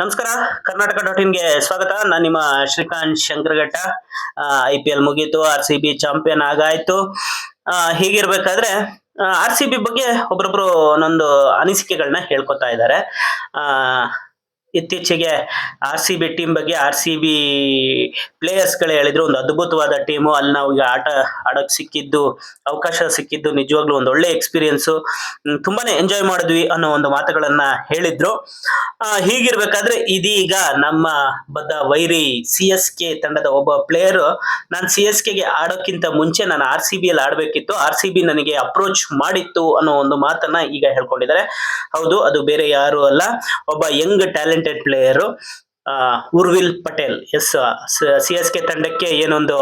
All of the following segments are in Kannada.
ನಮಸ್ಕಾರ. ಕರ್ನಾಟಕ ಡಾಟ್ ಇನ್ಗೆ ಸ್ವಾಗತ. ನಾನು ನಿಮ್ಮ Srikanth Shankarghatta. I P L ಮುಗೀತು. ಆರ್ ಸಿ ಬಿ ಚಾಂಪಿಯನ್ ಆಗಾಯ್ತು. ಹೀಗಿರ್ಬೇಕಾದ್ರೆ ಆರ್ ಸಿ ಬಿ ಬಗ್ಗೆ ಒಬ್ರೊಬ್ರು ಒಂದೊಂದು ಅನಿಸಿಕೆಗಳನ್ನ ಹೇಳ್ಕೊತಾ ಇದ್ದಾರೆ. ಇತ್ತೀಚೆಗೆ ಆರ್ ಸಿ ಬಿ ಟೀಮ್ ಬಗ್ಗೆ ಆರ್ ಸಿ ಬಿ ಪ್ಲೇಯರ್ಸ್ಗಳು ಹೇಳಿದ್ರು, ಒಂದು ಅದ್ಭುತವಾದ ಟೀಮು ಅಲ್ಲಿ ನಾವು ಈಗ ಆಟ ಆಡೋಕ್ ಸಿಕ್ಕಿದ್ದು, ಅವಕಾಶ ಸಿಕ್ಕಿದ್ದು ನಿಜವಾಗ್ಲೂ ಒಂದು ಒಳ್ಳೆ ಎಕ್ಸ್ಪೀರಿಯನ್ಸು ತುಂಬಾನೇ ಎಂಜಾಯ್ ಮಾಡಿದ್ವಿ ಅನ್ನೋ ಒಂದು ಮಾತುಗಳನ್ನ ಹೇಳಿದ್ರು. ಹೀಗಿರ್ಬೇಕಾದ್ರೆ ಇದೀಗ ನಮ್ಮ ಬದ್ಧ ವೈರಿ ಸಿ ಎಸ್ ಕೆ ತಂಡದ ಒಬ್ಬ ಪ್ಲೇಯರ್ ನಾನು ಸಿ ಎಸ್ ಕೆಗೆ ಆಡೋಕ್ಕಿಂತ ಮುಂಚೆ ನಾನು ಆರ್ ಸಿ ಬಿ ಅಲ್ಲಿ ಆಡಬೇಕಿತ್ತು. ಆರ್ ಸಿ ಬಿ ನನಗೆ ಅಪ್ರೋಚ್ ಮಾಡಿತ್ತು ಅನ್ನೋ ಒಂದು ಮಾತನ್ನ ಈಗ ಹೇಳ್ಕೊಂಡಿದ್ದಾರೆ. ಹೌದು, ಅದು ಬೇರೆ ಯಾರು ಅಲ್ಲ. ಒಬ್ಬ young talented player Urvil Patel S C S K ತಂಡಕ್ಕೆ ಏನೊಂದು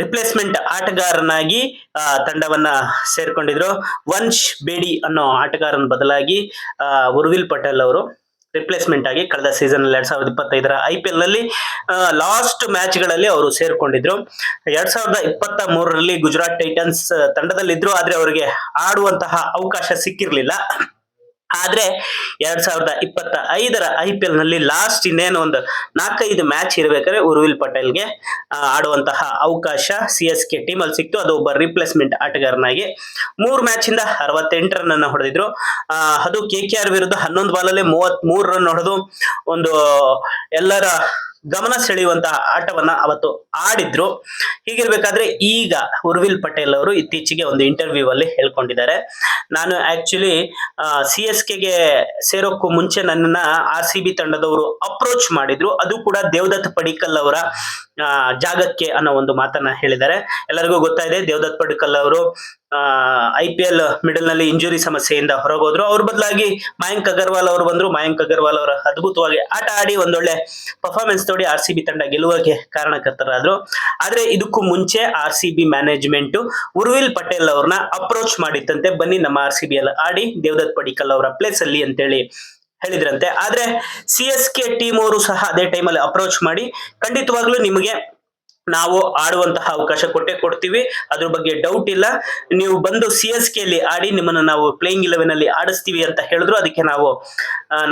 ರಿಪ್ಲೇಸ್ಮೆಂಟ್ ಆಟಗಾರನಾಗಿ ತಂಡವನ್ನ ಸೇರ್ಕೊಂಡಿದ್ರು. ವಂಶ್ ಬೇಡಿ ಅನ್ನೋ ಆಟಗಾರನ ಬದಲಾಗಿ ಉರ್ವಿಲ್ ಪಟೇಲ್ ಅವರು ರಿಪ್ಲೇಸ್ಮೆಂಟ್ ಆಗಿ ಕಳೆದ ಸೀಸನ್ ಎರಡ್ ಸಾವಿರದ ಇಪ್ಪತ್ತೈದರ ಐ ಪಿ ಎಲ್ನಲ್ಲಿ ಲಾಸ್ಟ್ ಮ್ಯಾಚ್ಗಳಲ್ಲಿ ಅವರು ಸೇರ್ಕೊಂಡಿದ್ರು. ಎರಡ್ ಸಾವಿರದ ಇಪ್ಪತ್ತ ಮೂರರಲ್ಲಿ ಗುಜರಾತ್ ಟೈಟನ್ಸ್ ತಂಡದಲ್ಲಿದ್ರು, ಆದ್ರೆ ಅವರಿಗೆ ಆಡುವಂತಹ ಅವಕಾಶ ಸಿಕ್ಕಿರ್ಲಿಲ್ಲ. ಆದ್ರೆ ಎರಡ್ ಸಾವಿರದ ಇಪ್ಪತ್ತ ಐದರ ಐ ಪಿ ಎಲ್ನಲ್ಲಿ ಲಾಸ್ಟ್ ಇನ್ನೇನು ಒಂದು ನಾಲ್ಕೈದು ಮ್ಯಾಚ್ ಇರಬೇಕಾದ್ರೆ ಉರ್ವಿಲ್ ಪಟೇಲ್ಗೆ ಆಡುವಂತಹ ಅವಕಾಶ ಸಿ ಎಸ್ ಕೆ ಟೀಮ್ ಅಲ್ಲಿ ಸಿಕ್ತು. ಅದು ಒಬ್ಬ ರಿಪ್ಲೇಸ್ಮೆಂಟ್ ಆಟಗಾರನಾಗಿ ಮೂರು ಮ್ಯಾಚ್ ಇಂದ ಅರವತ್ತೆಂಟು ರನ್ ಅನ್ನ ಹೊಡೆದಿದ್ರು. ಅದು ಕೆ ಕೆ ಆರ್ ವಿರುದ್ಧ ಹನ್ನೊಂದು ಬಾಲಲ್ಲಿ ಮೂವತ್ ಮೂರು ರನ್ ಹೊಡೆದು ಒಂದು ಎಲ್ಲರ ಗಮನ ಸೆಳೆಯುವಂತಹ ಆಟವನ್ನ ಅವತ್ತು ಆಡಿದ್ರು. ಹೀಗಿರ್ಬೇಕಾದ್ರೆ ಈಗ ಉರ್ವಿಲ್ ಪಟೇಲ್ ಅವರು ಇತ್ತೀಚೆಗೆ ಒಂದು ಇಂಟರ್ವ್ಯೂ ಅಲ್ಲಿ ಹೇಳ್ಕೊಂಡಿದ್ದಾರೆ. ನಾನು ಆಕ್ಚುಲಿ ಸಿ ಎಸ್ ಕೆಗೆ ಸೇರೋಕ್ಕೂ ಮುಂಚೆ ನನ್ನನ್ನ ಆರ್ ಸಿ ಬಿ ತಂಡದವರು ಅಪ್ರೋಚ್ ಮಾಡಿದ್ರು. ಅದು ಕೂಡ ದೇವದತ್ ಪಡಿಕಲ್ ಅವರ ಜಾಗಕ್ಕೆ ಅನ್ನೋ ಒಂದು ಮಾತನ್ನ ಹೇಳಿದ್ದಾರೆ. ಎಲ್ಲರಿಗೂ ಗೊತ್ತಾಯಿದೆ, ದೇವದತ್ ಪಡಿಕಲ್ ಅವರು ಐ ಪಿ ಎಲ್ ಮಿಡಲ್ನಲ್ಲಿ ಇಂಜುರಿ ಸಮಸ್ಯೆಯಿಂದ ಹೊರಗೋದ್ರು. ಅವ್ರ ಬದಲಾಗಿ ಮಯಾಂಕ್ ಅಗರ್ವಾಲ್ ಅವರು ಬಂದ್ರು. ಮಯಾಂಕ್ ಅಗರ್ವಾಲ್ ಅವರ ಅದ್ಭುತವಾಗಿ ಆಟ ಆಡಿ ಒಂದೊಳ್ಳೆ ಪರ್ಫಾರ್ಮೆನ್ಸ್ ತೋಡಿ ಆರ್ ಸಿ ಬಿ ತಂಡ ಗೆಲುವಿಗೆ ಕಾರಣಕರ್ತರಾದ್ರು. ಆದ್ರೆ ಇದಕ್ಕೂ ಮುಂಚೆ R C B management Urvil Patel ಅವ್ರನ್ನ ಅಪ್ರೋಚ್ ಮಾಡಿತ್ತಂತೆ. ಬನ್ನಿ ನಮ್ಮ ಆರ್ ಸಿ ಬಿ ಅಲ್ಲಿ ಆಡಿ ದೇವದತ್ ಪಡಿಕಲ್ ಅವರ ಪ್ಲೇಸ್ ಅಲ್ಲಿ ಅಂತೇಳಿ ಹೇಳಿದ್ರಂತೆ. ಆದ್ರೆ ಸಿ ಎಸ್ ಕೆ ಟೀಮ್ ಅವರು ಸಹ ಅದೇ ಟೈಮಲ್ಲಿ ಅಪ್ರೋಚ್ ಮಾಡಿ ಖಂಡಿತವಾಗ್ಲೂ ನಿಮಗೆ ನಾವು ಆಡುವಂತಹ ಅವಕಾಶ ಕೊಟ್ಟೆ ಕೊಡ್ತೀವಿ. ಅದ್ರ ಬಗ್ಗೆ ಡೌಟ್ ಇಲ್ಲ. ನೀವು ಬಂದು ಸಿ ಎಸ್ ಕೆ ಅಲ್ಲಿ ಆಡಿ ನಿಮ್ಮನ್ನು ನಾವು ಪ್ಲೇಯಿಂಗ್ ಇಲೆವೆನ್ ಅಲ್ಲಿ ಆಡಿಸ್ತೀವಿ ಅಂತ ಹೇಳಿದ್ರು. ಅದಕ್ಕೆ ನಾವು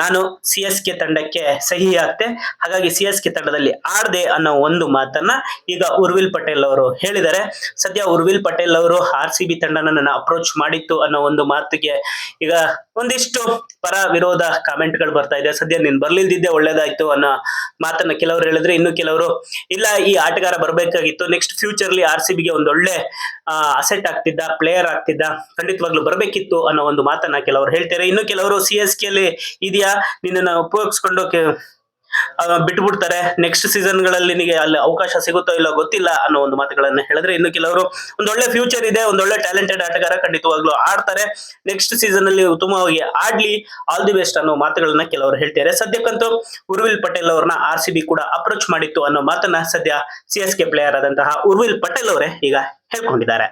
ನಾನು ಸಿ ಎಸ್ ಕೆ ತಂಡಕ್ಕೆ ಸಹಿ ಹಾಕ್ತೆ. ಹಾಗಾಗಿ ಸಿ ಎಸ್ ಕೆ ತಂಡದಲ್ಲಿ ಆಡದೆ ಅನ್ನೋ ಒಂದು ಮಾತನ್ನ ಈಗ ಉರ್ವಿಲ್ ಪಟೇಲ್ ಅವರು ಹೇಳಿದ್ದಾರೆ. ಸದ್ಯ ಉರ್ವಿಲ್ ಪಟೇಲ್ ಅವರು ಆರ್ ಸಿ ಬಿ ತಂಡನ ಅಪ್ರೋಚ್ ಮಾಡಿತ್ತು ಅನ್ನೋ ಒಂದು ಮಾತಿಗೆ ಈಗ ಒಂದಿಷ್ಟು ಪರ ವಿರೋಧ ಕಾಮೆಂಟ್ಗಳು ಬರ್ತಾ ಇದೆ. ಸದ್ಯ ನೀನ್ ಬರ್ಲಿಲ್ದಿದ್ದೆ ಒಳ್ಳೇದಾಯ್ತು ಅನ್ನೋ ಮಾತನ್ನ ಕೆಲವರು ಹೇಳಿದ್ರೆ ಇನ್ನು ಕೆಲವರು ಇಲ್ಲ, ಈ ಆಟಗಾರ ಬರ್ಬೇಕಾಗಿತ್ತು. ನೆಕ್ಸ್ಟ್ ಫ್ಯೂಚರ್ಲಿ ಆರ್ ಸಿ ಬಿಗೆ ಒಂದು ಒಳ್ಳೆ ಅಸೆಟ್ ಆಗ್ತಿದ್ದ ಪ್ಲೇಯರ್ ಆಗ್ತಿದ್ದ, ಖಂಡಿತವಾಗ್ಲೂ ಬರ್ಬೇಕಿತ್ತು ಅನ್ನೋ ಒಂದು ಮಾತನ್ನ ಕೆಲವರು ಹೇಳ್ತಾರೆ. ಇನ್ನು ಕೆಲವರು ಸಿ ಎಸ್ ಕೆ ಅಲ್ಲಿ ಇದೆಯಾ? ನಿನ್ನನ್ನು ಉಪಯೋಗಿಸ್ಕೊಂಡು ಬಿಟ್ಬಿಡ್ತಾರೆ. ನೆಕ್ಸ್ಟ್ ಸೀಸನ್ಗಳಲ್ಲಿ ನಿಮಗೆ ಅಲ್ಲಿ ಅವಕಾಶ ಸಿಗುತ್ತೋ ಇಲ್ಲೋ ಗೊತ್ತಿಲ್ಲ ಅನ್ನೋ ಒಂದು ಮಾತುಗಳನ್ನ ಹೇಳಿದ್ರೆ ಇನ್ನು ಕೆಲವರು ಒಂದೊಳ್ಳೆ ಫ್ಯೂಚರ್ ಇದೆ ಒಂದೊಳ್ಳೆ ಟ್ಯಾಲೆಂಟೆಡ್ ಆಟಗಾರ ಖಂಡಿತವಾಗ್ಲೂ ಆಡ್ತಾರೆ. ನೆಕ್ಸ್ಟ್ ಸೀಸನ್ ಅಲ್ಲಿ ಉತ್ತಮವಾಗಿ ಆಡ್ಲಿ ಆಲ್ ದಿ ಬೆಸ್ಟ್ ಅನ್ನೋ ಮಾತುಗಳನ್ನ ಕೆಲವರು ಹೇಳ್ತಾರೆ ಸದ್ಯಕ್ಕಂತೂ ಉರ್ವಿಲ್ ಪಟೇಲ್ ಅವ್ರನ್ನ ಆರ್ ಸಿ ಬಿ ಕೂಡ ಅಪ್ರೋಚ್ ಮಾಡಿತ್ತು ಅನ್ನೋ ಮಾತನ್ನ ಸದ್ಯ ಸಿ ಎಸ್ ಕೆ ಪ್ಲೇಯರ್ ಆದಂತಹ ಉರ್ವಿಲ್ ಪಟೇಲ್ ಅವರೇ ಈಗ ಹೇಳ್ಕೊಂಡಿದ್ದಾರೆ.